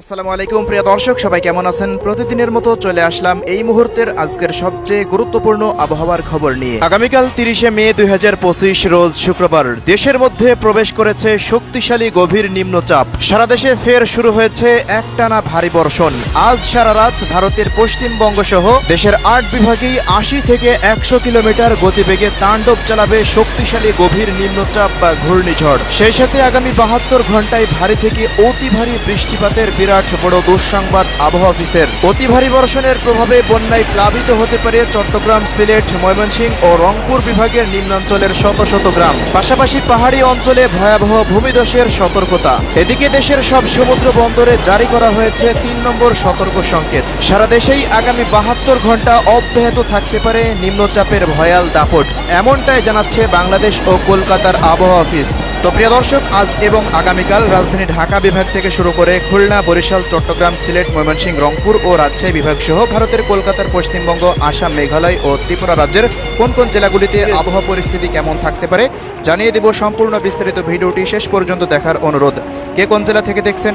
আসসালামু আলাইকুম, প্রিয় দর্শক, সবাই কেমন আছেন? প্রতিদিনের মতো চলে আসলাম এই মুহূর্তের আজকের সবচেয়ে গুরুত্বপূর্ণ আবহাওয়ার খবর নিয়ে। আগামীকাল তিরিশে মে দুই রোজ শুক্রবার, দেশের মধ্যে প্রবেশ করেছে শক্তিশালী গভীর নিম্নচাপ। সারা দেশে ফের শুরু হয়েছে একটানা ভারী বর্ষণ। আজ সারা রাত ভারতের পশ্চিমবঙ্গ সহ দেশের আট বিভাগেই আশি থেকে একশো কিলোমিটার গতিবেগে তাণ্ডব চালাবে শক্তিশালী গভীর নিম্নচাপ বা ঘূর্ণিঝড়। সেই সাথে আগামী বাহাত্তর ঘন্টায় ভারী থেকে অতি ভারী বৃষ্টিপাতের বিরাট বড় দুঃসংবাদ আবহাওয়া অফিসের। অতি ভারী বর্ষণের প্রভাবে বন্যায় প্লাবিত হতে পারে চট্টগ্রাম, সিলেট, ময়মনসিংহ ও রংপুর বিভাগের নিম্নাঞ্চলের শত শত গ্রাম। পাশাপাশি পাহাড়ি অঞ্চলে ভয়াবহ ভূমিধসের সতর্কতা। এদিকে দেশের সব সমুদ্র বন্দরে জারি করা হয়েছে তিন নম্বর সতর্ক সংকেত। সারা দেশেই আগামী বাহাত্তর ঘণ্টা অব্যাহত থাকতে পারে নিম্নচাপের ভয়াল দাপট। এমনটাই জানাচ্ছে বাংলাদেশ ও কলকাতার আবহাওয়া অফিস। তো প্রিয় দর্শক, আজ এবং আগামীকাল রাজধানী ঢাকা বিভাগ থেকে শুরু করে খুলনা বরিশাল চট্টগ্রাম সিলেট ময়মনসিংহ রংপুর ও রাজশাহী বিভাগ সহ ভারতের কলকাতার পশ্চিমবঙ্গ আসাম মেঘালয় ও ত্রিপুরা রাজ্যের কোন কোন জেলাগুলিতে আবহাওয়া পরিস্থিতি কেমন থাকতে পারে জানিয়ে দেব সম্পূর্ণ বিস্তারিত ভিডিওটি শেষ পর্যন্ত দেখার অনুরোধ। কে কোন জেলা থেকে দেখছেন